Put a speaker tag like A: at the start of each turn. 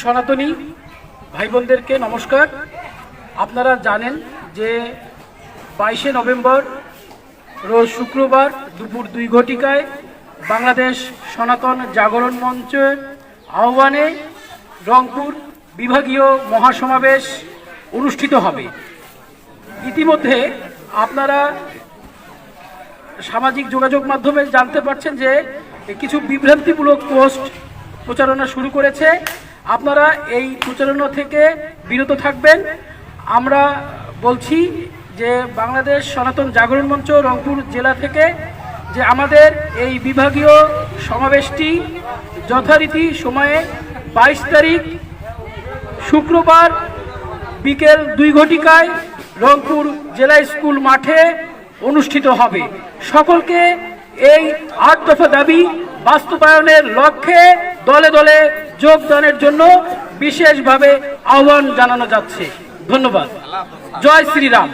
A: সনাতনী ভাই বোনদেরকে নমস্কার। আপনারা জানেন যে বাইশে নভেম্বর রোজ শুক্রবার দুপুর দুই ঘটিকায় বাংলাদেশ সনাতন জাগরণ মঞ্চের আহ্বানে রংপুর বিভাগীয় মহাসমাবেশ অনুষ্ঠিত হবে। ইতিমধ্যে আপনারা সামাজিক যোগাযোগ মাধ্যমে জানতে পারছেন যে কিছু বিভ্রান্তিমূলক পোস্ট প্রচারণা শুরু করেছে। আপনারা এই প্রচারণা থেকে বিরত থাকবেন। আমরা বলছি যে বাংলাদেশ সনাতন জাগরণ মঞ্চ রংপুর জেলা থেকে যে আমাদের এই বিভাগীয় সমাবেশটি যথারীতি সময়ে বাইশ তারিখ শুক্রবার বিকেল দুই ঘটিকায় রংপুর জেলা স্কুল মাঠে অনুষ্ঠিত হবে। সকলকে এই আট দফা দাবি বাস্তবায়নের লক্ষ্যে দলে দলে যোগদানের জন্য বিশেষভাবে আহ্বান জানানো যাচ্ছে। ধন্যবাদ। জয় শ্রীরাম।